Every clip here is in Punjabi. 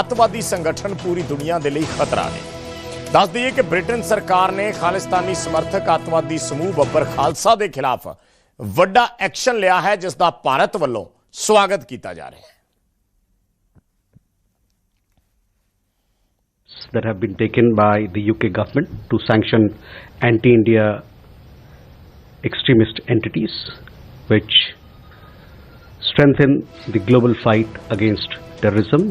ਅੱਤਵਾਦੀ ਸੰਗਠਨ ਪੂਰੀ ਦੁਨੀਆ ਦੇ ਲਈ ਖਤਰਾ ਨੇ ਦੱਸ ਦਈਏ ਕਿ ਬ੍ਰਿਟਨ ਸਰਕਾਰ ਨੇ ਖਾਲਿਸਤਾਨੀ ਸਮਰਥਕ ਅੱਤਵਾਦੀ ਸਮੂਹ ਬੱਬਰ ਖਾਲਸਾ ਦੇ ਖਿਲਾਫ ਵੱਡਾ ਐਕਸ਼ਨ ਲਿਆ ਹੈ ਜਿਸ ਦਾ ਭਾਰਤ ਵੱਲੋਂ ਸਵਾਗਤ ਕੀਤਾ ਜਾ ਰਿਹਾ ਹੈ that have been taken by the UK government to sanction anti-India extremist entities, which strengthen the global fight against terrorism.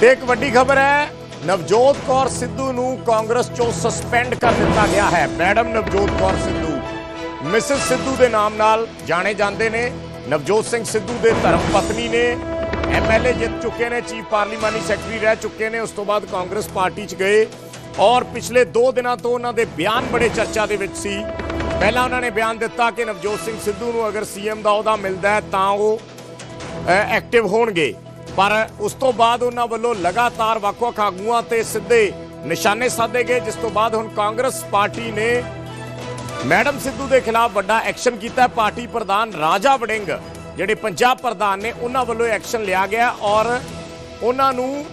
ਤੇ ਇੱਕ ਵੱਡੀ ਖਬਰ ਹੈ, ਨਵਜੋਤ ਕੌਰ ਸਿੱਧੂ ਨੂੰ ਕਾਂਗਰਸ ਚੋਂ ਸਸਪੈਂਡ ਕਰ ਦਿੱਤਾ ਗਿਆ ਹੈ। ਮੈਡਮ ਨਵਜੋਤ ਕੌਰ ਸਿੱਧੂ, ਮਿਸਿਸ ਸਿੱਧੂ ਦੇ ਨਾਮ ਨਾਲ ਜਾਣੇ ਜਾਂਦੇ ਨੇ। ਨਵਜੋਤ ਸਿੰਘ ਸਿੱਧੂ ਦੇ ਧਰਮ ਪਤਨੀ ਨੇ ਐਮਐਲਏ ਜਿੱਤ ਚੁੱਕੇ ਨੇ, ਚੀਫ ਪਾਰਲੀਮਾਨੀ ਸੈਕਟਰੀ ਰਹਿ ਚੁੱਕੇ ਨੇ, ਉਸ ਤੋਂ ਬਾਅਦ ਕਾਂਗਰਸ ਪਾਰਟੀ 'ਚ ਗਏ। ਔਰ ਪਿਛਲੇ 2 ਦਿਨਾਂ ਤੋਂ ਉਹਨਾਂ ਦੇ ਬਿਆਨ ਬੜੇ ਚਰਚਾ ਦੇ ਵਿੱਚ ਸੀ। ਪਹਿਲਾਂ ਉਹਨਾਂ ਨੇ ਬਿਆਨ ਦਿੱਤਾ ਕਿ ਨਵਜੋਤ ਸਿੰਘ ਸਿੱਧੂ ਨੂੰ ਅਗਰ ਸੀਐਮ ਦਾ ਅਹੁਦਾ ਮਿਲਦਾ ਹੈ, ਤਾਂ ਉਹ ਐਕਟਿਵ ਹੋਣਗੇ। ਪਰ ਉਸ ਤੋਂ ਬਾਅਦ ਉਹਨਾਂ ਵੱਲੋਂ ਲਗਾਤਾਰ ਵੱਖ-ਵੱਖ ਆਗੂਆਂ ਤੇ ਸਿੱਧੇ ਨਿਸ਼ਾਨੇ ਸਾਧੇ ਗਏ, ਜਿਸ ਤੋਂ ਬਾਅਦ ਹੁਣ ਕਾਂਗਰਸ ਪਾਰਟੀ ਨੇ ਮੈਡਮ ਸਿੱਧੂ ਦੇ ਖਿਲਾਫ ਵੱਡਾ ਐਕਸ਼ਨ ਕੀਤਾ ਹੈ। ਪਾਰਟੀ ਪ੍ਰਧਾਨ ਰਾਜਾ ਵੜਿੰਗ, ਜਿਹੜੇ ਪੰਜਾਬ ਪ੍ਰਧਾਨ ਨੇ, ਉਹਨਾਂ ਵੱਲੋਂ ਐਕਸ਼ਨ ਲਿਆ ਗਿਆ ਔਰ ਉਹਨਾਂ ਨੂੰ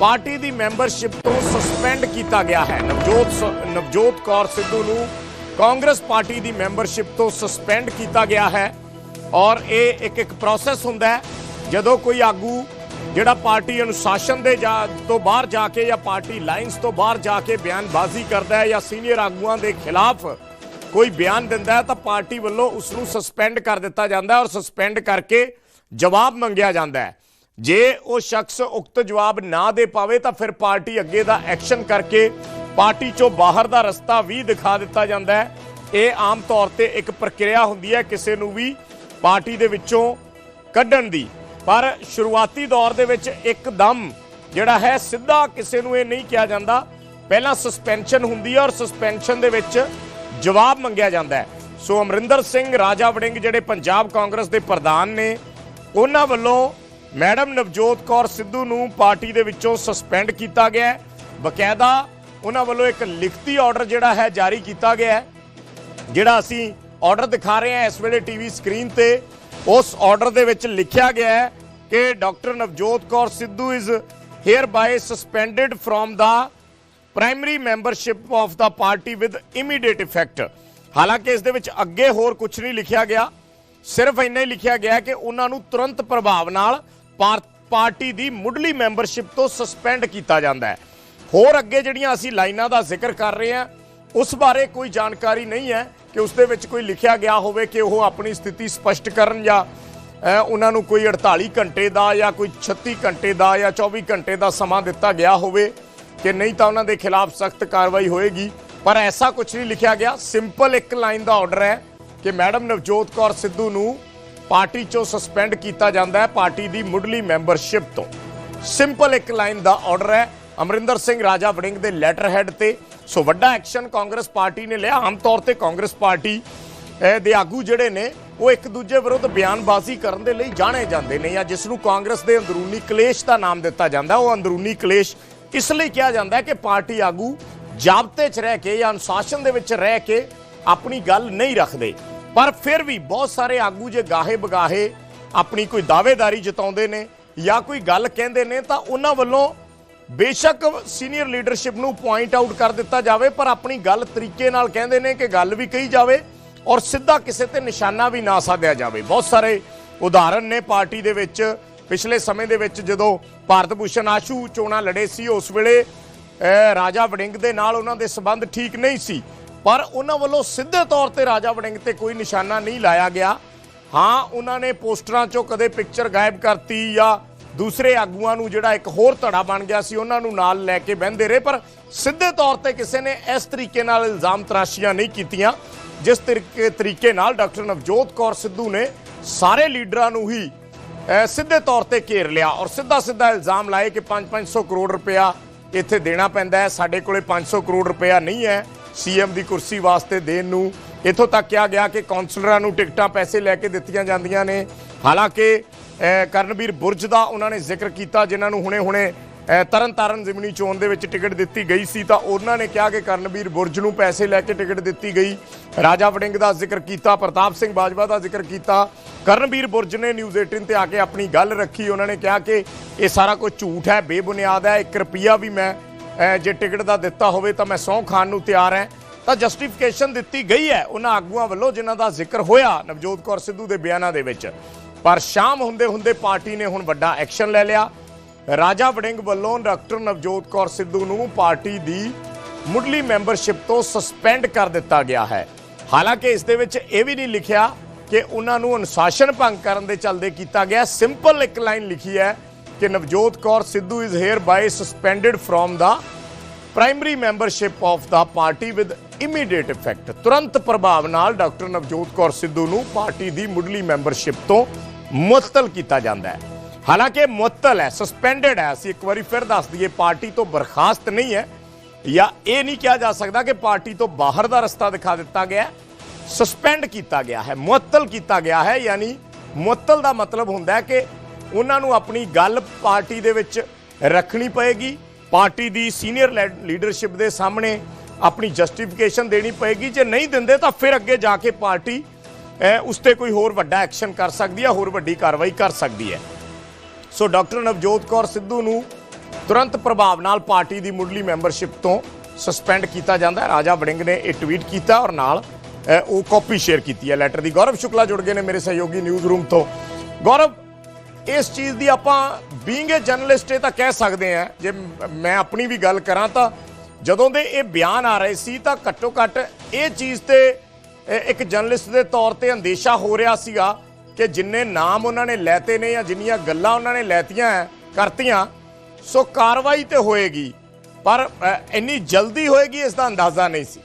ਪਾਰਟੀ ਦੀ ਮੈਂਬਰਸ਼ਿਪ ਤੋਂ ਸਸਪੈਂਡ ਕੀਤਾ ਗਿਆ ਹੈ ਨਵਜੋਤ ਸ- ਨਵਜੋਤ ਕੌਰ ਸਿੱਧੂ ਨੂੰ ਕਾਂਗਰਸ ਪਾਰਟੀ ਦੀ ਮੈਂਬਰਸ਼ਿਪ ਤੋਂ ਸਸਪੈਂਡ ਕੀਤਾ ਗਿਆ ਹੈ ਔਰ ਇਹ ਇੱਕ ਇੱਕ ਪ੍ਰੋਸੈਸ ਹੁੰਦਾ ਹੈ ਜਦੋਂ ਕੋਈ ਆਗੂ ਜਿਹੜਾ ਪਾਰਟੀ ਅਨੁਸ਼ਾਸਨ ਦੇ ਜਾ ਤੋਂ ਬਾਹਰ ਜਾ ਕੇ ਜਾਂ ਪਾਰਟੀ ਲਾਈਨਸ ਤੋਂ ਬਾਹਰ ਜਾ ਕੇ ਬਿਆਨਬਾਜ਼ੀ ਕਰਦਾ ਹੈ ਜਾਂ ਸੀਨੀਅਰ ਆਗੂਆਂ ਦੇ ਖਿਲਾਫ ਕੋਈ ਬਿਆਨ ਦਿੰਦਾ ਹੈ ਤਾਂ ਪਾਰਟੀ ਵੱਲੋਂ ਉਸ ਨੂੰ ਸਸਪੈਂਡ ਕਰ ਦਿੱਤਾ ਜਾਂਦਾ ਹੈ ਔਰ ਸਸਪੈਂਡ ਕਰਕੇ ਜਵਾਬ ਮੰਗਿਆ ਜਾਂਦਾ ਹੈ। ਜੇ ਉਹ ਸ਼ਖਸ ਉਕਤ ਜਵਾਬ ਨਾ ਦੇ ਪਾਵੇ ਤਾਂ ਫਿਰ ਪਾਰਟੀ ਅੱਗੇ ਦਾ ਐਕਸ਼ਨ ਕਰਕੇ ਪਾਰਟੀ ਚੋਂ ਬਾਹਰ ਦਾ ਰਸਤਾ ਵੀ ਦਿਖਾ ਦਿੱਤਾ ਜਾਂਦਾ ਹੈ। ਇਹ ਆਮ ਤੌਰ ਤੇ ਇੱਕ ਪ੍ਰਕਿਰਿਆ ਹੁੰਦੀ ਹੈ ਕਿਸੇ ਨੂੰ ਵੀ ਪਾਰਟੀ ਦੇ ਵਿੱਚੋਂ ਕੱਢਣ ਦੀ। ਪਰ ਸ਼ੁਰੂਆਤੀ ਦੌਰ ਦੇ ਵਿੱਚ ਇੱਕਦਮ ਜਿਹੜਾ ਹੈ ਸਿੱਧਾ ਕਿਸੇ ਨੂੰ ਇਹ ਨਹੀਂ ਕਿਹਾ ਜਾਂਦਾ। ਪਹਿਲਾਂ ਸਸਪੈਂਸ਼ਨ ਹੁੰਦੀ ਹੈ ਔਰ ਸਸਪੈਂਸ਼ਨ ਦੇ ਵਿੱਚ ਜਵਾਬ ਮੰਗਿਆ ਜਾਂਦਾ ਹੈ। ਸੋ ਅਮਰਿੰਦਰ ਸਿੰਘ, ਰਾਜਾ ਵੜਿੰਗ ਜਿਹੜੇ ਪੰਜਾਬ ਕਾਂਗਰਸ ਦੇ ਪ੍ਰਧਾਨ ਨੇ, ਉਹਨਾਂ ਵੱਲੋਂ ਮੈਡਮ ਨਵਜੋਤ ਕੌਰ ਸਿੱਧੂ ਨੂੰ ਪਾਰਟੀ ਦੇ ਵਿੱਚੋਂ ਸਸਪੈਂਡ ਕੀਤਾ ਗਿਆ ਹੈ। ਬਕਾਇਦਾ ਉਹਨਾਂ ਵੱਲੋਂ ਇੱਕ ਲਿਖਤੀ ਆਰਡਰ ਜਿਹੜਾ ਹੈ ਜਾਰੀ ਕੀਤਾ ਗਿਆ ਹੈ, ਜਿਹੜਾ ਅਸੀਂ ਆਰਡਰ ਦਿਖਾ ਰਹੇ ਹਾਂ ਇਸ ਵੇਲੇ ਟੀਵੀ ਸਕਰੀਨ ਤੇ। ਉਸ ਆਰਡਰ ਦੇ ਵਿੱਚ ਲਿਖਿਆ ਗਿਆ ਹੈ ਕਿ doctor Navjot Kaur Sidhu is hereby suspended from the primary membership of the party with immediate effect ਹਾਲਾਂਕਿ ਇਸ ਦੇ ਵਿੱਚ ਅੱਗੇ ਹੋਰ ਕੁਝ ਨਹੀਂ ਲਿਖਿਆ ਗਿਆ। ਸਿਰਫ ਇੰਨਾ ਹੀ ਲਿਖਿਆ ਗਿਆ ਕਿ ਉਹਨਾਂ ਨੂੰ ਤੁਰੰਤ ਪ੍ਰਭਾਵ ਨਾਲ ਪਾਰ- ਪਾਰਟੀ ਦੀ ਮੁੱਢਲੀ ਮੈਂਬਰਸ਼ਿਪ ਤੋਂ ਸਸਪੈਂਡ ਕੀਤਾ ਜਾਂਦਾ ਹੈ। ਹੋਰ ਅੱਗੇ ਜਿਹੜੀਆਂ ਅਸੀਂ ਲਾਈਨਾਂ ਦਾ ਜ਼ਿਕਰ ਕਰ ਰਹੇ ਹਾਂ, ਉਸ ਬਾਰੇ ਕੋਈ ਜਾਣਕਾਰੀ ਨਹੀਂ ਹੈ। ਕਿ ਉਸ ਦੇ ਵਿੱਚ ਕੋਈ ਲਿਖਿਆ ਗਿਆ ਹੋਵੇ ਕਿ ਉਹ ਆਪਣੀ ਸਥਿਤੀ ਸਪਸ਼ਟ ਕਰਨ ਜਾਂ ਉਹਨਾਂ ਨੂੰ ਕੋਈ 48 ਘੰਟੇ ਦਾ ਜਾਂ ਕੋਈ 36 ਘੰਟੇ ਦਾ ਜਾਂ 24 ਘੰਟੇ ਦਾ ਸਮਾਂ ਦਿੱਤਾ ਗਿਆ ਹੋਵੇ ਕਿ ਨਹੀਂ ਤਾਂ ਉਹਨਾਂ ਦੇ ਖਿਲਾਫ ਸਖਤ ਕਾਰਵਾਈ ਹੋਏਗੀ। ਪਰ ਐਸਾ ਕੁਝ ਨਹੀਂ ਲਿਖਿਆ ਗਿਆ। ਸਿੰਪਲ ਇੱਕ ਲਾਈਨ ਦਾ ਆਰਡਰ ਹੈ ਕਿ ਮੈਡਮ ਨਵਜੋਤ ਕੌਰ ਸਿੱਧੂ ਨੂੰ ਪਾਰਟੀ ਚੋਂ ਸਸਪੈਂਡ ਕੀਤਾ ਜਾਂਦਾ ਹੈ ਪਾਰਟੀ ਦੀ ਮੁੱਢਲੀ ਮੈਂਬਰਸ਼ਿਪ ਤੋਂ। ਸਿੰਪਲ ਇੱਕ ਲਾਈਨ ਦਾ ਆਰਡਰ ਹੈ। ਅਮਰਿੰਦਰ ਸਿੰਘ ਰਾਜਾ ਵੜਿੰਗ ਦੇ ਲੈਟਰ ਹੈਡ ਤੇ ਸੋ ਵੱਡਾ ਐਕਸ਼ਨ ਕਾਂਗਰਸ ਪਾਰਟੀ ਨੇ ਲਿਆ। ਆਮ ਤੌਰ ਤੇ ਕਾਂਗਰਸ ਪਾਰਟੀ ਦੇ ਆਗੂ ਜਿਹੜੇ ਨੇ, ਉਹ ਇੱਕ ਦੂਜੇ ਵਿਰੁੱਧ ਬਿਆਨਬਾਜ਼ੀ ਕਰਨ ਦੇ ਲਈ ਜਾਣੇ ਜਾਂਦੇ ਨੇ ਜਾਂ ਜਿਸ ਨੂੰ ਕਾਂਗਰਸ ਦੇ ਅੰਦਰੂਨੀ ਕਲੇਸ਼ ਦਾ ਨਾਮ ਦਿੱਤਾ ਜਾਂਦਾ। ਉਹ ਅੰਦਰੂਨੀ ਕਲੇਸ਼ ਇਸ ਲਈ ਕਿਹਾ ਜਾਂਦਾ ਕਿ ਪਾਰਟੀ ਆਗੂ ਜਾਬਤੇ 'ਚ ਰਹਿ ਕੇ ਜਾਂ ਅਨੁਸ਼ਾਸਨ ਦੇ ਵਿੱਚ ਰਹਿ ਕੇ ਆਪਣੀ ਗੱਲ ਨਹੀਂ ਰੱਖਦੇ। ਪਰ ਫਿਰ ਵੀ ਬਹੁਤ ਸਾਰੇ ਆਗੂ ਜੇ ਗਾਹੇ ਬਗਾਹੇ ਆਪਣੀ ਕੋਈ ਦਾਅਵੇਦਾਰੀ ਜਤਾਉਂਦੇ ਨੇ ਜਾਂ ਕੋਈ ਗੱਲ ਕਹਿੰਦੇ ਨੇ ਤਾਂ ਉਹਨਾਂ ਵੱਲੋਂ ਬੇਸ਼ੱਕ ਸੀਨੀਅਰ ਲੀਡਰਸ਼ਿਪ ਨੂੰ ਪੁਆਇੰਟ ਆਊਟ ਕਰ ਦਿੱਤਾ ਜਾਵੇ, ਪਰ ਆਪਣੀ ਗੱਲ ਤਰੀਕੇ ਨਾਲ ਕਹਿੰਦੇ ਨੇ ਕਿ ਗੱਲ ਵੀ ਕਹੀ ਜਾਵੇ ਔਰ ਸਿੱਧਾ ਕਿਸੇ ਤੇ ਨਿਸ਼ਾਨਾ ਵੀ ਨਾ ਸਾਧਿਆ ਜਾਵੇ। ਬਹੁਤ ਸਾਰੇ ਉਦਾਹਰਨ ਨੇ ਪਾਰਟੀ ਦੇ ਵਿੱਚ। ਪਿਛਲੇ ਸਮੇਂ ਦੇ ਵਿੱਚ ਜਦੋਂ ਭਾਰਤ ਭੂਸ਼ਣ ਆਸ਼ੂ ਚੋਣਾਂ ਲੜੇ ਸੀ, ਉਸ ਵੇਲੇ ਰਾਜਾ ਵੜਿੰਗ ਦੇ ਨਾਲ ਉਹਨਾਂ ਦੇ ਸਬੰਧ ਠੀਕ ਨਹੀਂ ਸੀ। ਪਰ ਉਹਨਾਂ ਵੱਲੋਂ ਸਿੱਧੇ ਤੌਰ ਤੇ ਰਾਜਾ ਵੜਿੰਗ ਤੇ ਕੋਈ ਨਿਸ਼ਾਨਾ ਨਹੀਂ ਲਾਇਆ ਗਿਆ। ਹਾਂ, ਉਹਨਾਂ ਨੇ ਪੋਸਟਰਾਂ 'ਚੋਂ ਕਦੇ ਪਿਕਚਰ ਗਾਇਬ ਕਰਤੀ ਜਾਂ ਦੂਸਰੇ ਆਗੂਆਂ ਨੂੰ ਜਿਹੜਾ ਇੱਕ ਹੋਰ ਧੜਾ ਬਣ ਗਿਆ ਸੀ, ਉਹਨਾਂ ਨੂੰ ਨਾਲ ਲੈ ਕੇ ਬਹਿੰਦੇ ਰਹੇ, ਪਰ ਸਿੱਧੇ ਤੌਰ ਤੇ ਕਿਸੇ ਨੇ ਇਸ ਤਰੀਕੇ ਨਾਲ ਇਲਜ਼ਾਮ ਤਰਾਸ਼ੀਆਂ ਨਹੀਂ ਕੀਤੀਆਂ, ਜਿਸ ਤਰੀਕੇ ਤਰੀਕੇ ਨਾਲ ਡਾਕਟਰ ਨਵਜੋਤ ਕੌਰ ਸਿੱਧੂ ਨੇ ਸਾਰੇ ਲੀਡਰਾਂ ਨੂੰ ਹੀ ਸਿੱਧੇ ਤੌਰ ਤੇ ਘੇਰ ਲਿਆ ਔਰ ਸਿੱਧਾ ਸਿੱਧਾ ਇਲਜ਼ਾਮ ਲਾਏ ਕਿ 5-500 ਕਰੋੜ ਰੁਪਇਆ ਇੱਥੇ ਦੇਣਾ ਪੈਂਦਾ ਹੈ, ਸਾਡੇ ਕੋਲੇ 500 ਕਰੋੜ ਰੁਪਇਆ ਨਹੀਂ ਹੈ, ਸੀਐਮ ਦੀ ਕੁਰਸੀ ਵਾਸਤੇ ਦੇਣ ਨੂੰ। ਇੱਥੋਂ ਤੱਕ ਕਿਹਾ ਗਿਆ ਕਿ ਕਾਉਂਸਲਰਾਂ ਨੂੰ ਟਿਕਟਾਂ ਪੈਸੇ ਲੈ ਕੇ ਦਿੱਤੀਆਂ ਜਾਂਦੀਆਂ ਨੇ। ਹਾਲਾਂਕਿ ਕਰਨਵੀਰ ਬੁਰਜ ਦਾ ਉਹਨਾਂ ਨੇ ਜ਼ਿਕਰ ਕੀਤਾ ਜਿਨ੍ਹਾਂ ਨੂੰ ਹੁਣੇ-ਹੁਣੇ ਅ, ਤਰਨ ਤਾਰਨ ਜ਼ਿਮਨੀ ਚੋਣ ਦੇ ਵਿੱਚ ਟਿਕਟ ਦਿੱਤੀ ਗਈ ਸੀ ਤਾਂ ਉਹਨਾਂ ਨੇ ਕਿਹਾ ਕਿ ਕਰਨਵੀਰ ਬੁਰਜ ਨੂੰ ਪੈਸੇ ਲੈ ਕੇ ਟਿਕਟ ਦਿੱਤੀ ਗਈ। ਰਾਜਾ ਵੜਿੰਗ ਦਾ ਜ਼ਿਕਰ ਕੀਤਾ ਪ੍ਰਤਾਪ ਸਿੰਘ ਬਾਜਵਾ ਦਾ ਜ਼ਿਕਰ ਕੀਤਾ। ਕਰਨਵੀਰ ਬੁਰਜ ਨੇ ਨਿਊਜ਼ 18 ਤੇ ਆ ਕੇ ਆਪਣੀ ਗੱਲ ਰੱਖੀ। ਉਹਨਾਂ ਨੇ ਕਿਹਾ ਕਿ ਇਹ ਸਾਰਾ ਕੁਝ ਝੂਠ ਹੈ ਬੇਬੁਨਿਆਦ ਹੈ 1 ਰੁਪਿਆ ਵੀ ਮੈਂ ਜੇ ਟਿਕਟ ਦਾ ਦਿੱਤਾ ਹੋਵੇ ਤਾਂ ਮੈਂ ਸਹੁੰ ਖਾਣ ਨੂੰ ਤਿਆਰ ਹਾਂ। ਤਾਂ ਜਸਟੀਫਿਕੇਸ਼ਨ ਦਿੱਤੀ ਗਈ ਹੈ ਉਹਨਾਂ ਆਗੂਆਂ ਵੱਲੋਂ ਜਿਨ੍ਹਾਂ ਦਾ ਜ਼ਿਕਰ ਹੋਇਆ ਨਵਜੋਤ ਕੌਰ ਸਿੱਧੂ ਦੇ ਬਿਆਨਾਂ ਦੇ ਵਿੱਚ। ਪਰ ਸ਼ਾਮ ਹੁੰਦੇ ਹੁੰਦੇ ਪਾਰਟੀ ਨੇ ਹੁਣ ਵੱਡਾ ਐਕਸ਼ਨ ਲੈ ਲਿਆ। ਰਾਜਾ ਵੜਿੰਗ ਵੱਲੋਂ ਡਾਕਟਰ ਨਵਜੋਤ ਕੌਰ ਸਿੱਧੂ ਨੂੰ ਪਾਰਟੀ ਦੀ ਮੁੱਢਲੀ ਮੈਂਬਰਸ਼ਿਪ ਤੋਂ ਸਸਪੈਂਡ ਕਰ ਦਿੱਤਾ ਗਿਆ ਹੈ। ਹਾਲਾਂਕਿ ਇਸ ਦੇ ਵਿੱਚ ਇਹ ਵੀ ਨਹੀਂ ਲਿਖਿਆ ਕਿ ਉਹਨਾਂ ਨੂੰ ਅਨੁਸ਼ਾਸਨ ਭੰਗ ਕਰਨ ਦੇ ਚੱਲਦੇ ਕੀਤਾ ਗਿਆ। ਸਿੰਪਲ ਇੱਕ ਲਾਈਨ ਲਿਖੀ ਹੈ ਕਿ Navjot Kaur Sidhu is hereby suspended from the primary membership of the party with immediate effect ਤੁਰੰਤ ਪ੍ਰਭਾਵ ਨਾਲ ਡਾਕਟਰ ਨਵਜੋਤ ਕੌਰ ਸਿੱਧੂ ਨੂੰ ਪਾਰਟੀ ਦੀ ਮੁੱਢਲੀ ਮੈਂਬਰਸ਼ਿਪ ਤੋਂ ਮੁਅੱਤਲ ਕੀਤਾ ਜਾਂਦਾ ਹੈ। ਹਾਲਾਂਕਿ ਮੁਅੱਤਲ ਹੈ ਸਸਪੈਂਡਡ ਹੈ। ਅਸੀਂ ਇੱਕ ਵਾਰੀ ਫਿਰ ਦੱਸ ਦਈਏ, ਪਾਰਟੀ ਤੋਂ ਬਰਖਾਸਤ ਨਹੀਂ ਹੈ ਜਾਂ ਇਹ ਨਹੀਂ ਕਿਹਾ ਜਾ ਸਕਦਾ ਕਿ ਪਾਰਟੀ ਤੋਂ ਬਾਹਰ ਦਾ ਰਸਤਾ ਦਿਖਾ ਦਿੱਤਾ ਗਿਆ ਸਸਪੈਂਡ ਕੀਤਾ ਗਿਆ ਹੈ, ਮੁਅੱਤਲ ਕੀਤਾ ਗਿਆ ਹੈ, ਯਾਨੀ ਮੁਅੱਤਲ ਦਾ ਮਤਲਬ ਹੁੰਦਾ ਹੈ ਕਿ ਉਹਨਾਂ ਨੂੰ ਆਪਣੀ ਗੱਲ ਪਾਰਟੀ ਦੇ ਵਿੱਚ ਰੱਖਣੀ ਪਏਗੀ। ਪਾਰਟੀ ਦੀ ਸੀਨੀਅਰ ਲੀਡਰਸ਼ਿਪ ਦੇ ਸਾਹਮਣੇ ਆਪਣੀ ਜਸਟੀਫਿਕੇਸ਼ਨ ਦੇਣੀ ਪਏਗੀ। ਜੇ ਨਹੀਂ ਦਿੰਦੇ ਤਾਂ ਫਿਰ ਅੱਗੇ ਜਾ ਕੇ ਪਾਰਟੀ ਉਸ ਤੇ ਕੋਈ ਹੋਰ ਵੱਡਾ ਐਕਸ਼ਨ ਕਰ ਸਕਦੀ ਹੈ, ਹੋਰ ਵੱਡੀ ਕਾਰਵਾਈ ਕਰ ਸਕਦੀ ਹੈ। ਸੋ ਡਾਕਟਰ ਨਵਜੋਤ ਕੌਰ ਸਿੱਧੂ ਨੂੰ ਤੁਰੰਤ ਪ੍ਰਭਾਵ ਨਾਲ ਪਾਰਟੀ ਦੀ ਮੁੱਢਲੀ ਮੈਂਬਰਸ਼ਿਪ ਤੋਂ ਸਸਪੈਂਡ ਕੀਤਾ ਜਾਂਦਾ ਹੈ। ਰਾਜਾ ਵੜਿੰਗ ਨੇ ਇਹ ਟਵੀਟ ਕੀਤਾ ਔਰ ਨਾਲ ਉਹ ਕਾਪੀ ਸ਼ੇਅਰ ਕੀਤੀ ਹੈ ਲੈਟਰ ਦੀ। ਗੌਰਵ ਸ਼ੁਕਲਾ ਜੁੜ ਗਏ ਨੇ ਮੇਰੇ ਸਹਿਯੋਗੀ ਨਿਊਜ਼ ਰੂਮ ਤੋਂ। ਗੌਰਵ, ਇਸ ਚੀਜ਼ ਦੀ ਆਪਾਂ ਬੀਇੰਗ ਅ ਜਰਨਲਿਸਟ ਇਹ ਤਾਂ ਕਹਿ ਸਕਦੇ ਆ ਜੇ ਮੈਂ ਆਪਣੀ ਵੀ ਗੱਲ ਕਰਾਂ ਤਾਂ ਜਦੋਂ ਦੇ ਇਹ ਬਿਆਨ ਆ ਰਹੇ ਸੀ ਤਾਂ ਘੱਟੋ ਘੱਟ ਇਹ ਚੀਜ਼ ਤੇ ਇੱਕ ਜਰਨਲਿਸਟ ਦੇ ਤੌਰ ਤੇ ਅੰਦੇਸ਼ਾ ਹੋ ਰਿਹਾ ਸੀਗਾ ਕਿ ਜਿੰਨੇ ਨਾਮ ਉਹਨਾਂ ਨੇ ਲੈਤੇ ਨੇ ਜਾਂ ਜਿੰਨੀਆਂ ਗੱਲਾਂ ਉਹਨਾਂ ਨੇ ਲੈਤੀਆਂ ਹੈ, ਕਰਤੀਆਂ ਸੋ ਕਾਰਵਾਈ ਤੇ ਹੋਏਗੀ। ਪਰ ਇੰਨੀ ਜਲਦੀ ਹੋਏਗੀ ਇਸ ਦਾ ਅੰਦਾਜ਼ਾ ਨਹੀਂ ਸੀ।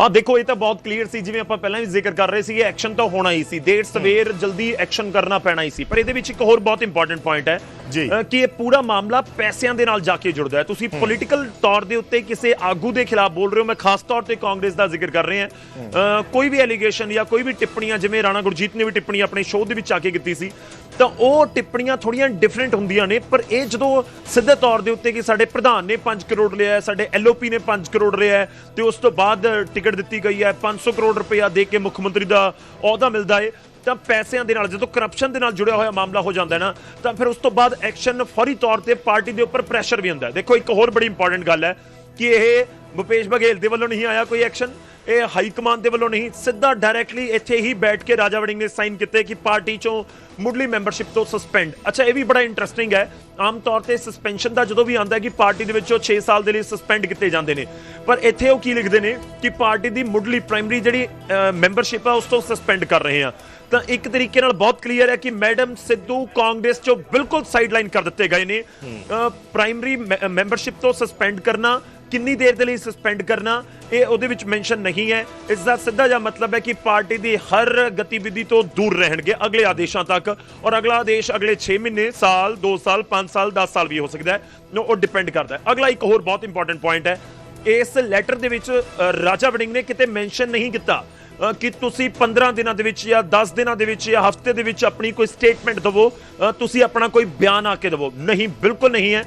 ਹਾਂ ਦੇਖੋ ਇਹ ਤਾਂ ਬਹੁਤ ਕਲੀਅਰ ਸੀ ਜਿਵੇਂ ਆਪਾਂ ਪਹਿਲਾਂ ਵੀ ਜ਼ਿਕਰ ਕਰ ਰਹੇ ਸੀਗੇ ਐਕਸ਼ਨ ਤਾਂ ਹੋਣਾ ਹੀ ਸੀ। ਦੇਰ ਸਵੇਰ ਜਲਦੀ ਐਕਸ਼ਨ ਕਰਨਾ ਪੈਣਾ ਹੀ ਸੀ। ਪਰ ਇਹਦੇ ਵਿੱਚ ਇੱਕ ਹੋਰ ਬਹੁਤ ਇੰਪੋਰਟੈਂਟ ਪੁਆਇੰਟ ਹੈ ਜੀ। ਕਿ ਇਹ ਪੂਰਾ ਮਾਮਲਾ ਪੈਸਿਆਂ ਦੇ ਨਾਲ ਜਾ ਕੇ ਜੁੜਦਾ ਹੈ। ਤੁਸੀਂ ਪੋਲੀਟੀਕਲ ਤੌਰ ਦੇ ਉੱਤੇ ਕਿਸੇ ਆਗੂ ਦੇ ਖਿਲਾਫ ਬੋਲ ਰਹੇ ਹੋ। ਮੈਂ ਖਾਸ ਤੌਰ ਤੇ ਕਾਂਗਰਸ ਦਾ ਜ਼ਿਕਰ ਕਰ ਰਹੇ ਹਾਂ। ਕੋਈ ਵੀ ਐਲੀਗੇਸ਼ਨ ਜਾਂ ਕੋਈ ਵੀ ਟਿੱਪਣੀਆਂ ਜਿਵੇਂ ਰਾਣਾ ਗੁਰਜੀਤ ਨੇ ਵੀ ਟਿੱਪਣੀ ਆਪਣੇ ਸ਼ੋਅ ਦੇ ਵਿੱਚ ਆ ਕੇ ਕੀਤੀ ਸੀ ਤਾਂ ਉਹ ਟਿੱਪਣੀਆਂ ਥੋੜੀਆਂ ਡਿਫਰੈਂਟ ਹੁੰਦੀਆਂ ਨੇ, ਪਰ ਇਹ ਜਦੋਂ ਸਿੱਧੇ ਤੌਰ ਦੇ ਉੱਤੇ ਕਿ ਸਾਡੇ ਪ੍ਰਧਾਨ ਨੇ 5 ਕਰੋੜ ਲਿਆ ਹੈ, ਸਾਡੇ ਐਲਓਪੀ ਨੇ 5 ਕਰੋੜ ਲਿਆ ਹੈ, ਤੇ ਉਸ ਤੋਂ ਬਾਅਦ ਟਿਕਟ ਦਿੱਤੀ ਗਈ ਹੈ 500 ਕਰੋੜ ਰੁਪਇਆ ਦੇ ਕੇ ਮੁੱਖ ਮੰਤਰੀ ਦਾ ਅਹੁਦਾ ਮਿਲਦਾ ਹੈ ਤਾਂ ਪੈਸਿਆਂ ਦੇ ਨਾਲ, ਜਦੋਂ ਕਰਪਸ਼ਨ ਦੇ ਨਾਲ ਜੁੜਿਆ ਹੋਇਆ ਮਾਮਲਾ ਹੋ ਜਾਂਦਾ ਨਾ, ਤਾਂ ਫਿਰ ਉਸ ਤੋਂ ਬਾਅਦ ਐਕਸ਼ਨ ਫੌਰੀ ਤੌਰ ਤੇ ਪਾਰਟੀ ਦੇ ਉੱਪਰ ਪ੍ਰੈਸ਼ਰ ਵੀ ਹੁੰਦਾ ਦੇਖੋ, ਇੱਕ ਹੋਰ ਬੜੀ ਇੰਪੋਰਟੈਂਟ ਗੱਲ ਹੈ ਕਿ ਇਹ ਭੁਪੇਸ਼ ਬਘੇਲ ਦੇ ਵੱਲੋਂ ਨਹੀਂ ਆਇਆ ਕੋਈ ਐਕਸ਼ਨ ਇਹ ਹਾਈ ਕਮਾਂਡ ਦੇ ਵੱਲੋਂ ਨਹੀਂ, ਸਿੱਧਾ ਡਾਇਰੈਕਟਲੀ ਇੱਥੇ ਹੀ ਬੈਠ ਕੇ ਰਾਜਾ ਵੜਿੰਗ ਨੇ ਸਾਈਨ ਕੀਤੇ ਕਿ ਪਾਰਟੀ ਚੋਂ ਮੁੱਢਲੀ ਮੈਂਬਰਸ਼ਿਪ ਤੋਂ ਸਸਪੈਂਡ ਅੱਛਾ, ਇਹ ਵੀ ਬੜਾ ਇੰਟਰਸਟਿੰਗ ਹੈ। ਆਮ ਤੌਰ ਤੇ ਸਸਪੈਂਸ਼ਨ ਦਾ ਜਦੋਂ ਵੀ ਆਉਂਦਾ ਹੈ ਕਿ ਪਾਰਟੀ ਦੇ ਵਿੱਚੋਂ 6 ਸਾਲ ਦੇ ਲਈ ਸਸਪੈਂਡ ਕੀਤੇ ਜਾਂਦੇ ਨੇ। ਪਰ ਇੱਥੇ ਉਹ ਕੀ ਲਿਖਦੇ ਨੇ ਕਿ ਪਾਰਟੀ ਦੀ ਮੁੱਢਲੀ ਪ੍ਰਾਇਮਰੀ ਜਿਹੜੀ ਮੈਂਬਰਸ਼ਿਪ ਹੈ ਉਸ ਤੋਂ ਸਸਪੈਂਡ ਕਰ ਰਹੇ ਆ ਤਾਂ ਇੱਕ ਤਰੀਕੇ ਨਾਲ ਬਹੁਤ ਕਲੀਅਰ ਹੈ ਕਿ ਮੈਡਮ ਸਿੱਧੂ ਕਾਂਗਰਸ ਚੋਂ ਬਿਲਕੁਲ ਸਾਈਡਲਾਈਨ ਕਰ ਦਿੱਤੇ ਗਏ ਨੇ। ਪ੍ਰਾਇਮਰੀ ਮੈਂਬਰਸ਼ਿਪ ਤੋਂ ਸਸਪੈਂਡ ਕਰਨਾ ਕਿੰਨੀ ਦੇਰ ਦੇ ਲਈ ਸਸਪੈਂਡ ਕਰਨਾ, ਇਹ ਉਹਦੇ ਵਿੱਚ ਮੈਂਸ਼ਨ ਨਹੀਂ ਹੈ। ਇਸ ਦਾ ਸਿੱਧਾ ਜਿਹਾ ਮਤਲਬ ਹੈ ਕਿ ਪਾਰਟੀ ਦੀ ਹਰ ਗਤੀਵਿਧੀ ਤੋਂ ਦੂਰ ਰਹਿਣਗੇ ਅਗਲੇ ਆਦੇਸ਼ਾਂ ਤੱਕ। ਔਰ ਅਗਲਾ ਆਦੇਸ਼ ਅਗਲੇ 6 ਮਹੀਨੇ, ਸਾਲ 2 ਸਾਲ 5 ਸਾਲ 10 ਸਾਲ ਵੀ ਹੋ ਸਕਦਾ ਹੈ। ਉਹ ਡਿਪੈਂਡ ਕਰਦਾ ਹੈ। ਅਗਲਾ ਇੱਕ ਹੋਰ ਬਹੁਤ ਇੰਪੋਰਟੈਂਟ ਪੁਆਇੰਟ ਹੈ। ਇਸ ਲੈਟਰ ਦੇ ਵਿੱਚ ਰਾਜਾ ਵੜਿੰਗ ਨੇ ਕਿਤੇ ਮੈਂਸ਼ਨ ਨਹੀਂ ਕੀਤਾ ਕਿ ਤੁਸੀਂ 15 ਦਿਨਾਂ ਦੇ ਵਿੱਚ ਜਾਂ 10 ਦਿਨਾਂ ਦੇ ਵਿੱਚ ਜਾਂ ਹਫ਼ਤੇ ਦੇ ਵਿੱਚ ਆਪਣੀ ਕੋਈ ਸਟੇਟਮੈਂਟ ਦਿਵੋ ਤੁਸੀਂ ਆਪਣਾ ਕੋਈ ਬਿਆਨ ਆ ਕੇ ਦਿਵੋ। ਨਹੀਂ, ਬਿਲਕੁਲ ਨਹੀਂ ਹੈ।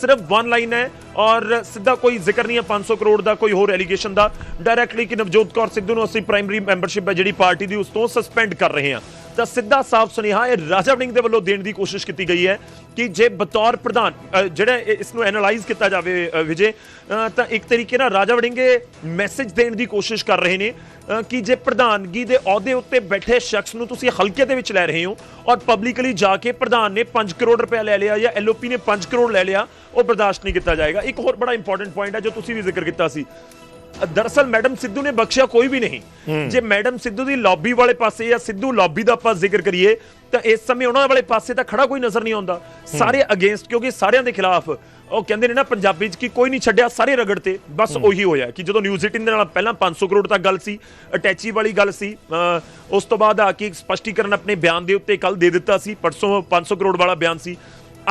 ਸਿਰਫ ਵਨ ਲਾਈਨ ਹੈ ਔਰ ਸਿੱਧਾ ਕੋਈ ਜ਼ਿਕਰ ਨਹੀਂ ਹੈ 500 ਕਰੋੜ ਦਾ, ਕੋਈ ਹੋਰ ਐਲੀਗੇਸ਼ਨ ਦਾ। ਡਾਇਰੈਕਟਲੀ ਕਿ ਨਵਜੋਤ ਕੌਰ ਸਿੱਧੂ ਨੂੰ ਅਸੀਂ ਪ੍ਰਾਇਮਰੀ ਮੈਂਬਰਸ਼ਿਪ ਹੈ, ਜਿਹੜੀ ਪਾਰਟੀ ਦੀ, ਉਸ ਤੋਂ ਸਸਪੈਂਡ ਕਰ ਰਹੇ ਹਾਂ। ਤਾਂ ਸਿੱਧਾ ਸਾਫ਼ ਸੁਨੇਹਾ ਇਹ ਰਾਜਾ ਵੜਿੰਗ ਦੇ ਵੱਲੋਂ ਦੇਣ ਦੀ ਕੋਸ਼ਿਸ਼ ਕੀਤੀ ਗਈ ਹੈ ਕਿ ਜੇ ਬਤੌਰ ਪ੍ਰਧਾਨ ਜਿਹੜਾ ਇਸ ਨੂੰ ਐਨਾਲਾਈਜ਼ ਕੀਤਾ ਜਾਵੇ ਵਿਜੇ ਤਾਂ ਇੱਕ ਤਰੀਕੇ ਨਾਲ ਰਾਜਾ ਵੜਿੰਗ ਮੈਸੇਜ ਦੇਣ ਦੀ ਕੋਸ਼ਿਸ਼ ਕਰ ਰਹੇ ਨੇ ਕਿ ਜੇ ਪ੍ਰਧਾਨਗੀ ਦੇ ਅਹੁਦੇ ਉੱਤੇ ਬੈਠੇ ਸ਼ਖਸ ਨੂੰ ਤੁਸੀਂ ਹਲਕੇ ਦੇ ਵਿੱਚ ਲੈ ਰਹੇ ਹੋ ਔਰ ਪਬਲਿਕਲੀ ਜਾ ਕੇ ਪ੍ਰਧਾਨ ਨੇ 5 ਕਰੋੜ ਰੁਪਏ ਲੈ ਲਿਆ ਜਾਂ ਐਲਓਪੀ ਨੇ 5 ਕਰੋੜ ਲੈ ਲਿਆ, ਉਹ ਬਰਦਾਸ਼ਤ ਨਹੀਂ ਕੀਤਾ ਜਾਏਗਾ। ਇੱਕ ਹੋਰ ਬੜਾ ਇੰਪੋਰਟੈਂਟ ਪੁਆਇੰਟ ਹੈ ਜੋ ਤੁਸੀਂ ਵੀ ਜ਼ਿਕਰ ਕੀਤਾ ਸੀ। ਦਰਅਸਲ ਮੈਡਮ ਸਿੱਧੂ ਨੇ ਬਖਸ਼ਿਆ ਕੋਈ ਵੀ ਨਹੀਂ। ਜੇ ਮੈਡਮ ਸਿੱਧੂ ਦੀ ਲੌਬੀ ਵਾਲੇ ਪਾਸੇ ਜਾਂ ਸਿੱਧੂ ਲੌਬੀ ਦਾ ਆਪਾਂ ਜ਼ਿਕਰ ਕਰੀਏ ਤਾਂ ਇਸ ਸਮੇਂ ਉਹਨਾਂ ਵਾਲੇ ਪਾਸੇ ਤਾਂ ਖੜਾ ਕੋਈ ਨਜ਼ਰ ਨਹੀਂ ਆਉਂਦਾ। ਸਾਰੇ ਅਗੇਂਸਟ ਕਿਉਂਕਿ ਸਾਰਿਆਂ ਦੇ ਖਿਲਾਫ ਉਹ ਕਹਿੰਦੇ ਨੇ ਨਾ ਪੰਜਾਬੀ 'ਚ ਕਿ ਕੋਈ ਨਹੀਂ ਛੱਡਿਆ ਸਾਰੇ ਰਗੜ ਤੇ। ਬਸ ਉਹੀ ਹੋਇਆ ਕਿ ਜਦੋਂ ਨਿਊਜ਼ 18 ਦੇ ਨਾਲ ਪਹਿਲਾਂ 500 ਕਰੋੜ ਤੱਕ ਗੱਲ ਸੀ ਅਟੈਚੀ ਵਾਲੀ ਗੱਲ ਸੀ ਉਸ ਤੋਂ ਬਾਅਦ ਆ ਕੇ ਸਪਸ਼ਟੀਕਰਨ ਆਪਣੇ ਬਿਆਨ ਦੇ ਉੱਤੇ ਕੱਲ ਦੇ ਦਿੱਤਾ ਸੀ ਪਰਸੋਂ 500 ਕਰੋੜ ਵਾਲਾ ਬਿਆਨ ਸੀ।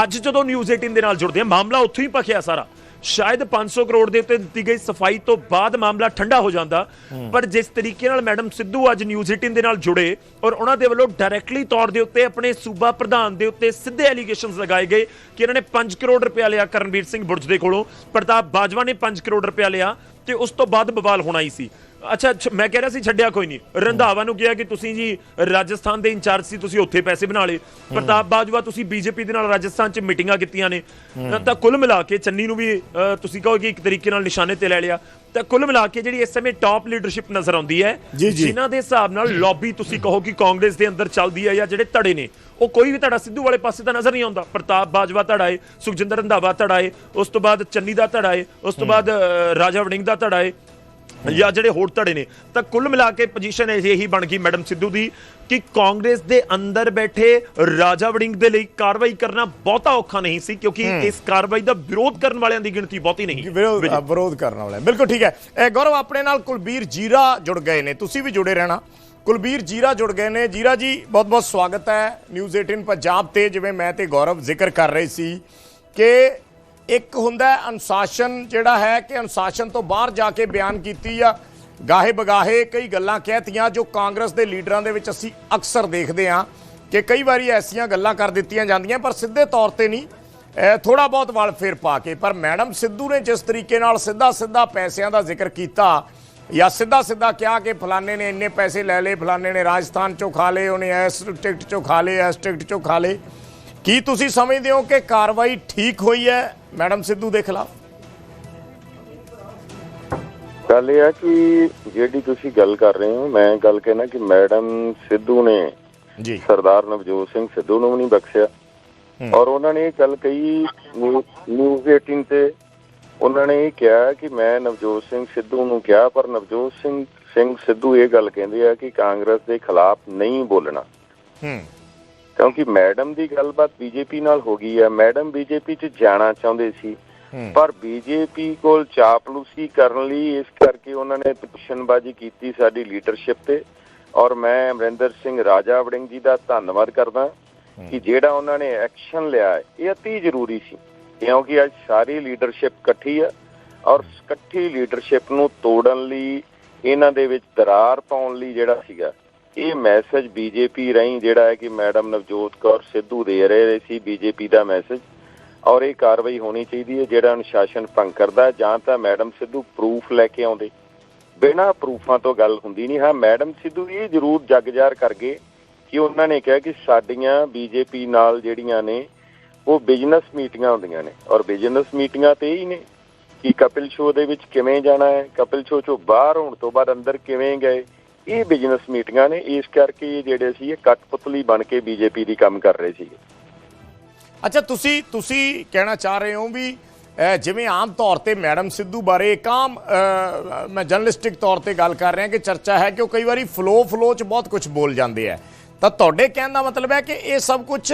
ਅੱਜ ਜਦੋਂ ਨਿਊਜ਼ 18 ਦੇ ਨਾਲ ਜੁੜਦੇ ਆ ਮਾਮਲਾ ਉੱਥੋਂ ਹੀ ਭਖਿਆ ਸਾਰਾ। ਸ਼ਾਇਦ 500 ਕਰੋੜ ਦੇ ਉੱਤੇ ਦਿੱਤੀ ਗਈ ਸਫ਼ਾਈ ਤੋਂ ਬਾਅਦ ਮਾਮਲਾ ਠੰਡਾ ਹੋ ਜਾਂਦਾ। ਪਰ ਜਿਸ ਤਰੀਕੇ ਨਾਲ ਮੈਡਮ ਸਿੱਧੂ ਅੱਜ ਨਿਊਜ਼ 18 ਦੇ ਨਾਲ ਜੁੜੇ ਔਰ ਉਹਨਾਂ ਦੇ ਵੱਲੋਂ ਡਾਇਰੈਕਟਲੀ ਤੌਰ ਦੇ ਉੱਤੇ ਆਪਣੇ ਸੂਬਾ ਪ੍ਰਧਾਨ ਦੇ ਉੱਤੇ ਸਿੱਧੇ ਐਲੀਗੇਸ਼ਨਸ ਲਗਾਏ ਗਏ ਕਿ ਇਹਨਾਂ ਨੇ 5 ਕਰੋੜ ਰੁਪਇਆ ਲਿਆ ਕਰਨਵੀਰ ਸਿੰਘ ਬੁਰਜ ਦੇ ਕੋਲੋਂ। ਪ੍ਰਤਾਪ ਬਾਜਵਾ ਨੇ 5 ਕਰੋੜ ਰੁਪਇਆ ਲਿਆ। ਤੇ ਉਸ ਤੋਂ ਬਾਅਦ ਬਵਾਲ ਹੋਣਾ ਹੀ ਸੀ। ਅੱਛਾ ਮੈਂ ਕਹਿ ਰਿਹਾ ਸੀ ਛੱਡਿਆ ਕੋਈ ਨਹੀਂ। ਰੰਧਾਵਾ ਨੂੰ ਕਿਹਾ ਕਿ ਤੁਸੀਂ ਜੀ ਰਾਜਸਥਾਨ ਦੇ ਇੰਚਾਰਜ ਸੀ ਤੁਸੀਂ ਉੱਥੇ ਪੈਸੇ ਬਣਾ ਲਏ। ਪ੍ਰਤਾਪ ਬਾਜਵਾ ਤੁਸੀਂ ਬੀਜੇਪੀ ਦੇ ਨਾਲ ਰਾਜਸਥਾਨ 'ਚ ਮੀਟਿੰਗਾਂ ਕੀਤੀਆਂ ਨੇ। ਤਾਂ ਕੁੱਲ ਮਿਲਾ ਕੇ ਚੰਨੀ ਨੂੰ ਵੀ ਅ, ਤੁਸੀਂ ਕਹੋ ਕਿ ਇੱਕ ਤਰੀਕੇ ਨਾਲ ਨਿਸ਼ਾਨੇ ਤੇ ਲੈ ਲਿਆ। ਤਾਂ ਕੁੱਲ ਮਿਲਾ ਕੇ ਜਿਹੜੀ ਇਸ ਸਮੇਂ ਟਾਪ ਲੀਡਰਸ਼ਿਪ ਨਜ਼ਰ ਆਉਂਦੀ ਹੈ। ਜਿਨ੍ਹਾਂ ਦੇ ਹਿਸਾਬ ਨਾਲ ਲੌਬੀ ਤੁਸੀਂ ਕਹੋ ਕਿ ਕਾਂਗਰਸ ਦੇ ਅੰਦਰ ਚੱਲਦੀ ਹੈ ਜਾਂ ਜਿਹੜੇ ਧੜੇ ਨੇ ਉਹ ਕੋਈ ਵੀ ਧੜਾ ਸਿੱਧੂ ਵਾਲੇ ਪਾਸੇ ਤਾਂ ਨਜ਼ਰ ਨਹੀਂ ਆਉਂਦਾ। ਪ੍ਰਤਾਪ ਬਾਜਵਾ ਧੜਾ ਏ ਸੁਖਜਿੰਦਰ ਰੰਧਾਵਾ ਧੜਾ ਏ ਉਸ ਤੋਂ ਬਾਅਦ ਚੰਨੀ ਦਾ ਧੜਾ ਏ ਉਸ ਤੋਂ ਬਾਅਦ ਰਾਜਾ ਵੜਿੰਗ ਦਾ ਧੜਾ ਏ ਜਾਂ ਜਿਹੜੇ ਹੋਰ ਧੜੇ ਨੇ ਤਾਂ ਕੁੱਲ ਮਿਲਾ ਕੇ ਪੋਜੀਸ਼ਨ ਇਹੀ ਬਣ ਗਈ ਮੈਡਮ ਸਿੱਧੂ ਦੀ ਕਿ ਕਾਂਗਰਸ ਦੇ ਅੰਦਰ ਬੈਠੇ ਰਾਜਾ ਵੜਿੰਗ ਦੇ ਲਈ ਕਾਰਵਾਈ ਕਰਨਾ ਬਹੁਤਾ ਔਖਾ ਨਹੀਂ ਸੀ ਕਿਉਂਕਿ ਇਸ ਕਾਰਵਾਈ ਦਾ ਵਿਰੋਧ ਕਰਨ ਵਾਲਿਆਂ ਦੀ ਗਿਣਤੀ ਬਹੁਤੀ ਨਹੀਂ। ਵਿਰੋਧ ਕਰਨ ਵਾਲਾ ਹੈ। ਬਿਲਕੁਲ ਠੀਕ ਹੈ। ਇਹ ਗੌਰਵ ਆਪਣੇ ਨਾਲ ਕੁਲਬੀਰ ਜੀਰਾ ਜੁੜ ਗਏ ਨੇ। ਤੁਸੀਂ ਵੀ ਜੁੜੇ ਰਹਿਣਾ। ਕੁਲਬੀਰ ਜੀਰਾ ਜੁੜ ਗਏ ਨੇ। ਜੀਰਾ ਜੀ ਬਹੁਤ ਬਹੁਤ ਸਵਾਗਤ ਹੈ। ਨਿਊਜ਼ 18 ਪੰਜਾਬ ਤੇ ਜਿਵੇਂ ਮੈਂ ਤੇ ਗੌਰਵ ਜ਼ਿਕਰ ਕਰ ਰਹੇ ਸੀ ਕਿ ਇੱਕ ਹੁੰਦਾ ਅਨੁਸ਼ਾਸਨ, ਜਿਹੜਾ ਹੈ ਕਿ ਅਨੁਸ਼ਾਸਨ ਤੋਂ ਬਾਹਰ ਜਾ ਕੇ ਬਿਆਨ ਕੀਤੀ ਆ। ਗਾਹੇ ਬਗਾਹੇ ਕਈ ਗੱਲਾਂ ਕਹਿਤੀਆਂ ਜੋ ਕਾਂਗਰਸ ਦੇ ਲੀਡਰਾਂ ਦੇ ਵਿੱਚ ਅਸੀਂ ਅਕਸਰ ਦੇਖਦੇ ਹਾਂ ਕਿ ਕਈ ਵਾਰੀ ਐਸੀਆਂ ਗੱਲਾਂ ਕਰ ਦਿੱਤੀਆਂ ਜਾਂਦੀਆਂ, ਪਰ ਸਿੱਧੇ ਤੌਰ ਤੇ ਨਹੀਂ। ਥੋੜਾ ਬਹੁਤ ਵਲ ਫੇਰ ਪਾ ਕੇ, ਪਰ ਮੈਡਮ ਸਿੱਧੂ ਨੇ ਜਿਸ ਤਰੀਕੇ ਨਾਲ ਸਿੱਧਾ ਸਿੱਧਾ ਪੈਸਿਆਂ ਦਾ ਜ਼ਿਕਰ ਕੀਤਾ ਜਾਂ ਸਿੱਧਾ ਸਿੱਧਾ ਕਿਹਾ ਕਿ ਫਲਾਣੇ ਨੇ ਇੰਨੇ ਪੈਸੇ ਲੈ ਲਏ, ਫਲਾਣੇ ਨੇ ਰਾਜਸਥਾਨ ਚੋਂ ਖਾ ਲਏ, ਉਹਨੇ ਇਸ ਟਿਕਟ ਚੋਂ ਖਾ ਲਏ, ਇਸ ਟਿਕਟ ਚੋਂ ਖਾ ਲਏ ਕੀ ਤੁਸੀਂ ਸਮਝਦੇ ਹੋ ਕਿ ਕਾਰਵਾਈ ਠੀਕ ਹੋਈ ਹੈ ਮੈਡਮ ਸਿੱਧੂ ਦੇ ਖਿਲਾਫ? ਗੱਲ ਇਹ ਆ ਕਿ ਜਿਹੜੀ ਤੁਸੀਂ ਗੱਲ ਕਰ ਰਹੇ ਹੋ ਮੈਂ ਗੱਲ ਕਹਿਣਾ ਕਿ ਮੈਡਮ ਸਿੱਧੂ ਨੇ ਜੀ। ਸਰਦਾਰ ਨਵਜੋਤ ਸਿੰਘ ਸਿੱਧੂ ਨੂੰ ਨਹੀਂ ਬਖਸ਼ਿਆ। ਔਰ ਉਹਨਾਂ ਨੇ ਇਹ ਗੱਲ ਕਹੀ ਨਿਊ- ਨਿਊਜ਼ 18 ਤੇ। ਉਹਨਾਂ ਨੇ ਇਹ ਕਿਹਾ ਕਿ ਮੈਂ ਨਵਜੋਤ ਸਿੰਘ ਸਿੱਧੂ ਨੂੰ ਕਿਹਾ ਪਰ ਨਵਜੋਤ ਸਿੰਘ ਸਿੰਘ ਸਿੱਧੂ ਇਹ ਗੱਲ ਕਹਿੰਦੇ ਆ ਕਿ ਕਾਂਗਰਸ ਦੇ ਖਿਲਾਫ ਨਹੀਂ ਬੋਲਣਾ। ਹੂੰ। ਕਿਉਂਕਿ ਮੈਡਮ ਦੀ ਗੱਲਬਾਤ ਬੀਜੇਪੀ ਨਾਲ ਹੋ ਗਈ ਹੈ। ਮੈਡਮ ਬੀਜੇਪੀ 'ਚ ਜਾਣਾ ਚਾਹੁੰਦੇ ਸੀ। ਪਰ ਬੀਜੇਪੀ ਕੋਲ ਚਾਪਲੂਸੀ ਕਰਨ ਲਈ ਇਸ ਕਰਕੇ ਉਹਨਾਂ ਨੇ ਪਟੀਸ਼ਨਬਾਜ਼ੀ ਕੀਤੀ ਸਾਡੀ ਲੀਡਰਸ਼ਿਪ ਤੇ। ਔਰ ਮੈਂ ਅਮਰਿੰਦਰ ਸਿੰਘ ਰਾਜਾ ਵੜਿੰਗ ਜੀ ਦਾ ਧੰਨਵਾਦ ਕਰਦਾ ਕਿ ਜਿਹੜਾ ਉਹਨਾਂ ਨੇ ਐਕਸ਼ਨ ਲਿਆ ਇਹ ਅਤੀ ਜ਼ਰੂਰੀ ਸੀ। ਕਿਉਂਕਿ ਅੱਜ ਸਾਰੀ ਲੀਡਰਸ਼ਿਪ ਇਕੱਠੀ ਹੈ ਔਰ ਇਕੱਠੀ ਲੀਡਰਸ਼ਿਪ ਨੂੰ ਤੋੜਨ ਲਈ ਇਹਨਾਂ ਦੇ ਵਿੱਚ ਦਰਾਰ ਪਾਉਣ ਲਈ ਜਿਹੜਾ ਸੀਗਾ ਇਹ ਮੈਸੇਜ ਬੀਜੇਪੀ ਰਾਹੀਂ ਜਿਹੜਾ ਹੈ ਕਿ ਮੈਡਮ ਨਵਜੋਤ ਕੌਰ ਸਿੱਧੂ ਦੇ ਰਹੇ ਸੀ ਬੀਜੇਪੀ ਦਾ ਮੈਸੇਜ ਔਰ ਇਹ ਕਾਰਵਾਈ ਹੋਣੀ ਚਾਹੀਦੀ ਹੈ ਜਿਹੜਾ ਅਨੁਸ਼ਾਸਨ ਭੰਗ ਕਰਦਾ ਜਾਂ ਤਾਂ ਮੈਡਮ ਸਿੱਧੂ ਪ੍ਰੂਫ ਲੈ ਕੇ ਆਉਂਦੇ। ਬਿਨਾਂ ਪ੍ਰੂਫਾਂ ਤੋਂ ਗੱਲ ਹੁੰਦੀ ਨਹੀਂ। ਹਾਂ ਮੈਡਮ ਸਿੱਧੂ ਇਹ ਜ਼ਰੂਰ ਜਗਜਾਰ ਕਰ ਗਏ ਕਿ ਉਹਨਾਂ ਨੇ ਕਿਹਾ ਕਿ ਸਾਡੀਆਂ ਬੀਜੇਪੀ ਨਾਲ ਜਿਹੜੀਆਂ ਨੇ, ਉਹ ਬਿਜ਼ਨਸ ਮੀਟਿੰਗਾਂ ਹੁੰਦੀਆਂ ਨੇ। ਔਰ ਬਿਜ਼ਨਸ ਮੀਟਿੰਗਾਂ ਤੇ ਹੀ ਨੇ ਕਿ ਕਪਿਲ ਸ਼ੋ ਦੇ ਵਿੱਚ ਕਿਵੇਂ ਜਾਣਾ ਹੈ। ਕਪਿਲ ਸ਼ੋ ਚੋਂ ਬਾਹਰ ਹੋਣ ਤੋਂ ਬਾਅਦ ਅੰਦਰ ਕਿਵੇਂ ਗਏ। ਇਹ ਬਿਜ਼ਨਸ ਮੀਟਿੰਗਾਂ ਨੇ ਇਸ ਕਰਕੇ ਜਿਹੜੇ ਸੀ ਇਹ ਕਟਪੁਤਲੀ ਬਣ ਕੇ ਬੀਜੇਪੀ ਦੀ ਕੰਮ ਕਰ ਰਹੇ ਸੀ ਅੱਛਾ ਤੁਸੀਂ ਤੁਸੀਂ ਕਹਿਣਾ ਚਾਹ ਰਹੇ ਹੋ ਵੀ ਜਿਵੇਂ ਆਮ ਤੌਰ ਤੇ ਮੈਡਮ ਸਿੱਧੂ ਬਾਰੇ ਇੱਕ ਆਮ ਮੈਂ ਜਰਨਲਿਸਟਿਕ ਤੌਰ ਤੇ ਗੱਲ ਕਰ ਰਿਹਾ ਕਿ ਚਰਚਾ ਹੈ ਕਿ ਉਹ ਕਈ ਵਾਰੀ ਫਲੋ ਫਲੋ ਚ ਬਹੁਤ ਕੁਝ ਬੋਲ ਜਾਂਦੇ ਆ। ਤਾਂ ਤੁਹਾਡੇ ਕਹਿਣ ਦਾ ਮਤਲਬ ਹੈ ਕਿ ਇਹ ਸਭ ਕੁਝ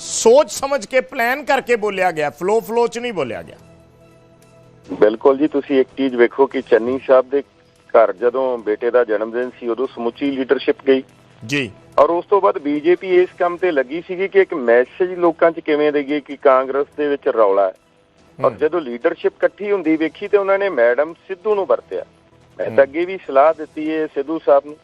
ਸੋਚ ਸਮਝ ਕੇ ਪਲਾਨ ਕਰਕੇ ਬੋਲਿਆ ਗਿਆ ਫਲੋ ਫਲੋ ਚ ਨਹੀਂ ਬੋਲਿਆ ਗਿਆ? ਬਿਲਕੁਲ ਜੀ ਤੁਸੀਂ ਇੱਕ ਚੀਜ਼ ਵੇਖੋ ਕਿ ਚੰਨੀ ਸਾਹਿਬ ਦੇ ਘਰ ਜਦੋਂ ਬੇਟੇ ਦਾ ਜਨਮ ਦਿਨ ਸੀ ਉਦੋਂ ਸਮੁੱਚੀ ਲੀਡਰਸ਼ਿਪ ਗਈ। ਜੀ। ਔਰ ਉਸ ਤੋਂ ਬਾਅਦ ਬੀਜੇਪੀ ਇਸ ਕੰਮ ਤੇ ਲੱਗੀ ਸੀਗੀ ਕਿ ਇੱਕ ਮੈਸੇਜ ਲੋਕਾਂ 'ਚ ਕਿਵੇਂ ਦੇਈਏ ਕਿ ਕਾਂਗਰਸ ਦੇ ਵਿੱਚ ਰੌਲਾ ਹੈ। ਔਰ ਜਦੋਂ ਲੀਡਰਸ਼ਿਪ ਇਕੱਠੀ ਹੁੰਦੀ ਵੇਖੀ ਤੇ ਉਹਨਾਂ ਨੇ ਮੈਡਮ ਸਿੱਧੂ ਨੂੰ ਵਰਤਿਆ। ਮੈਂ ਤਾਂ ਅੱਗੇ ਵੀ ਸਲਾਹ ਦਿੱਤੀ ਹੈ ਸਿੱਧੂ ਸਾਹਿਬ ਨੂੰ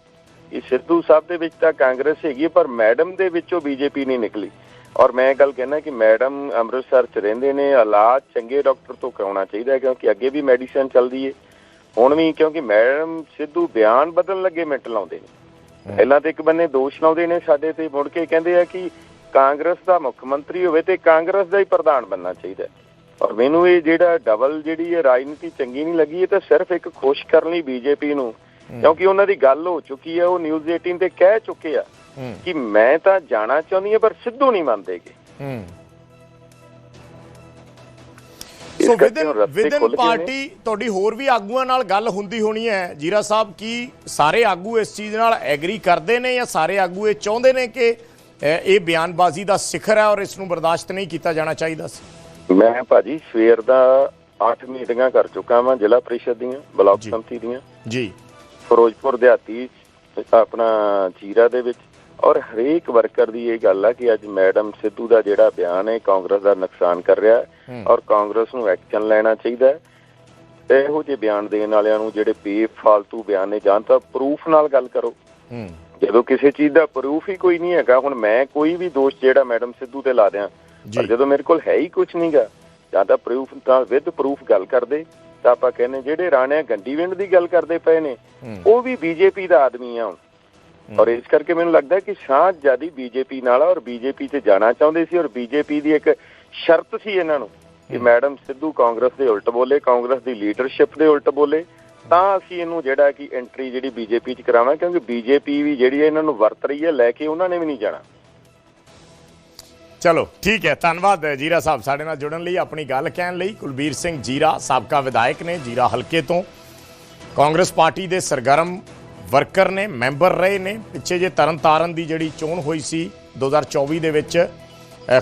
ਕਿ ਸਿੱਧੂ ਸਾਹਿਬ ਦੇ ਵਿੱਚ ਤਾਂ ਕਾਂਗਰਸ ਹੈਗੀ ਪਰ ਮੈਡਮ ਦੇ ਵਿੱਚੋਂ ਬੀਜੇਪੀ ਨਹੀਂ ਨਿਕਲੀ। ਔਰ ਮੈਂ ਗੱਲ ਕਹਿਣਾ ਕਿ ਮੈਡਮ ਅੰਮ੍ਰਿਤਸਰ 'ਚ ਰਹਿੰਦੇ ਨੇ ਇਲਾਜ ਚੰਗੇ ਡਾਕਟਰ ਤੋਂ ਕਰਾਉਣਾ ਚਾਹੀਦਾ ਹੈ ਕਿਉਂਕਿ ਅੱਗੇ ਵੀ ਮੈਡੀਸਨ ਚੱਲਦੀ ਹੈ ਹੁਣ ਵੀ ਕਿਉਂਕਿ ਮੈਡਮ ਸਿੱਧੂ ਬਿਆਨ ਬਦਲਣ ਲੱਗੇ ਮਿੰਟ ਲਾਉਂਦੇ ਨੇ। ਪਹਿਲਾਂ ਤੇ ਇੱਕ ਬੰਨੇ ਦੋਸ਼ ਲਾਉਂਦੇ ਨੇ ਸਾਡੇ ਤੇ ਮੁੜ ਕੇ ਕਹਿੰਦੇ ਆ ਕਿ ਕਾਂਗਰਸ ਦਾ ਮੁੱਖ ਮੰਤਰੀ ਹੋਵੇ ਤੇ ਕਾਂਗਰਸ ਦਾ ਹੀ ਪ੍ਰਧਾਨ ਬਣਨਾ ਚਾਹੀਦਾ ਹੈ। ਔਰ ਮੈਨੂੰ ਇਹ ਜਿਹੜਾ ਡਬਲ ਜਿਹੜੀ ਇਹ ਰਾਜਨੀਤੀ ਚੰਗੀ ਨਹੀਂ ਲੱਗੀ ਇਹ ਤਾਂ ਸਿਰਫ ਇੱਕ ਖੁਸ਼ ਕਰਨ ਲਈ ਬੀਜੇਪੀ ਨੂੰ। ਕਿਉਂਕਿ ਉਹਨਾਂ ਦੀ ਗੱਲ ਹੋ ਚੁੱਕੀ ਹੈ ਉਹ ਨਿਊਜ਼ 18 ਤੇ ਕਹਿ ਚੁੱਕੇ ਆ ਹੂੰ। ਕਿ ਮੈਂ ਤਾਂ ਜਾਣਾ ਚਾਹੁੰਦੀ ਹਾਂ ਪਰ ਸਿੱਧੂ ਨਹੀਂ ਮੰਨਦੇਗੇ। ਸੋ ਵਿਦਨ ਵਿਦਨ। ਪਾਰਟੀ ਤੁਹਾਡੀ ਹੋਰ ਵੀ ਆਗੂਆਂ ਨਾਲ ਗੱਲ ਹੁੰਦੀ ਹੋਣੀ ਹੈ ਜੀਰਾ ਸਾਹਿਬ ਕੀ ਸਾਰੇ ਆਗੂ ਇਸ ਚੀਜ਼ ਨਾਲ ਐਗਰੀ ਕਰਦੇ ਨੇ ਜਾਂ ਸਾਰੇ ਆਗੂ ਇਹ ਚਾਹੁੰਦੇ ਨੇ ਕਿ ਇਹ ਬਿਆਨਬਾਜ਼ੀ ਦਾ ਸਿਖਰ ਹੈ ਔਰ ਇਸ ਨੂੰ ਬਰਦਾਸ਼ਤ ਨਹੀਂ ਕੀਤਾ ਜਾਣਾ ਚਾਹੀਦਾ ਸੀ ਮੈਂ ਭਾਜੀ ਸਵੇਰ ਦਾ 8 ਮੀਟਿੰਗਾਂ ਕਰ ਚੁੱਕਾ ਵਾਂ ਜ਼ਿਲ੍ਹਾ ਪ੍ਰੀਸ਼ਦ ਦੀਆਂ ਬਲਾਕ। ਸੰਮਤੀ ਦੀਆਂ ਜੀ ਫਿਰੋਜ਼ਪੁਰ ਦਿਹਾਤੀ ਆਪਣਾ ਜੀਰਾ ਦੇ ਵਿੱਚ ਔਰ ਹਰੇਕ ਵਰਕਰ ਦੀ ਇਹ ਗੱਲ ਆ ਕਿ ਅੱਜ ਮੈਡਮ ਸਿੱਧੂ ਦਾ ਜਿਹੜਾ ਬਿਆਨ ਹੈ ਕਾਂਗਰਸ ਦਾ ਨੁਕਸਾਨ ਕਰ ਰਿਹਾ ਹੈ ਔਰ ਕਾਂਗਰਸ ਨੂੰ ਐਕਸ਼ਨ ਲੈਣਾ ਚਾਹੀਦਾ ਹੈ। ਇਹੋ ਜਿਹੇ ਬਿਆਨ ਦੇਣ ਵਾਲਿਆਂ ਨੂੰ ਜਿਹੜੇ ਬੇਫਾਲਤੂ ਬਿਆਨ ਨੇ ਜਾਂ ਤਾਂ ਪ੍ਰੂਫ ਨਾਲ ਗੱਲ ਕਰੋ। ਜਦੋਂ ਕਿਸੇ ਚੀਜ਼ ਦਾ ਪ੍ਰੂਫ ਹੀ ਕੋਈ ਨਹੀਂ ਹੈਗਾ ਹੁਣ ਮੈਂ ਕੋਈ ਵੀ ਦੋਸ਼ ਜਿਹੜਾ ਮੈਡਮ ਸਿੱਧੂ ਤੇ ਲਾ ਦਿਆਂ। ਪਰ ਜਦੋਂ ਮੇਰੇ ਕੋਲ ਹੈ ਹੀ ਕੁਝ ਨਹੀਂਗਾ ਜਾਂ ਤਾਂ ਪ੍ਰੂਫ ਤਾਂ ਵਿਦ ਪ੍ਰੂਫ ਗੱਲ ਕਰਦੇ ਤਾਂ ਆਪਾਂ ਕਹਿੰਦੇ ਜਿਹੜੇ ਰਾਣਿਆ ਗੰਡੀਵਿੰਡ ਦੀ ਗੱਲ ਕਰਦੇ ਪਏ ਨੇ ਉਹ ਵੀ ਬੀਜੇਪੀ ਦਾ ਆਦਮੀ ਆ ਔਰ ਇਸ ਕਰਕੇ ਮੈਨੂੰ ਲੱਗਦਾ ਕਿ ਸਾਂਝ ਜਿਆਦੀ ਬੀਜੇਪੀ ਨਾਲ ਔਰ ਬੀਜੇਪੀ 'ਚ ਜਾਣਾ ਚਾਹੁੰਦੇ ਸੀ ਔਰ ਬੀਜੇਪੀ ਦੀ ਇੱਕ ਸ਼ਰਤ ਸੀ ਇਹਨਾਂ ਨੂੰ ਕਿ ਮੈਡਮ ਸਿੱਧੂ ਕਾਂਗਰਸ ਦੇ ਉਲਟ ਬੋਲੇ ਕਾਂਗਰਸ ਦੀ ਲੀਡਰਸ਼ਿਪ ਦੇ ਉਲਟ ਬੋਲੇ। ਤਾਂ ਅਸੀਂ ਇਹਨੂੰ ਜਿਹੜਾ ਕਿ ਐਂਟਰੀ ਜਿਹੜੀ ਬੀਜੇਪੀ 'ਚ ਕਰਾਵਾਂ ਕਿਉਂਕਿ ਬੀਜੇਪੀ ਵੀ ਜਿਹੜੀ ਇਹਨਾਂ ਨੂੰ ਵਰਤ ਰਹੀ ਹੈ ਲੈ ਕੇ ਉਹਨਾਂ ਨੇ ਵੀ ਨਹੀਂ ਜਾਣਾ। ਚਲੋ ਠੀਕ ਹੈ ਧੰਨਵਾਦ ਜੀਰਾ ਸਾਹਿਬ ਸਾਡੇ ਨਾਲ ਜੁੜਨ ਲਈ ਆਪਣੀ ਗੱਲ ਕਹਿਣ ਲਈ। ਕੁਲਬੀਰ ਸਿੰਘ ਜੀਰਾ ਸਾਬਕਾ ਵਿਧਾਇਕ ਨੇ ਜੀਰਾ ਹਲਕੇ ਤੋਂ। ਕਾਂਗਰਸ ਪਾਰਟੀ ਦੇ ਸਰਗਰਮ ਵਰਕਰ ਨੇ, ਮੈਂਬਰ ਰਹੇ ਨੇ। ਪਿੱਛੇ ਜੇ ਤਰਨਤਾਰਨ ਦੀ ਜਿਹੜੀ ਚੋਣ ਹੋਈ ਸੀ 2024 ਦੇ ਵਿੱਚ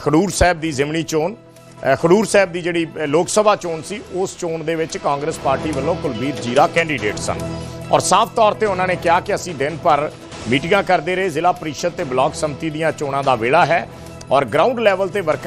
ਖਡੂਰ ਸਾਹਿਬ ਦੀ ਜ਼ਿਮਨੀ ਚੋਣ ਖਡੂਰ ਸਾਹਿਬ ਦੀ ਜਿਹੜੀ ਲੋਕ ਸਭਾ ਚੋਣ ਸੀ, ਉਸ ਚੋਣ ਦੇ ਵਿੱਚ ਕਾਂਗਰਸ ਪਾਰਟੀ ਵੱਲੋਂ ਕੁਲਬੀਰ ਜੀਰਾ ਕੈਂਡੀਡੇਟ ਸਨ। ਔਰ ਸਾਫ਼ ਤੌਰ ਤੇ ਉਹਨਾਂ ਨੇ ਕਿਹਾ ਕਿ ਅਸੀਂ ਦਿਨ ਭਰ ਮੀਟਿੰਗਾਂ ਕਰਦੇ ਰਹੇ, ਜ਼ਿਲ੍ਹਾ ਪਰਿਸ਼ਦ ਤੇ ਬਲਾਕ ਸੰਮਤੀ ਦੀਆਂ ਚੋਣਾਂ ਦਾ ਵੇਲਾ ਹੈ। ਔਰ ਗਰਾਊਂਡ ਲੈਵਲ ਤੇ ਵਰਕਰ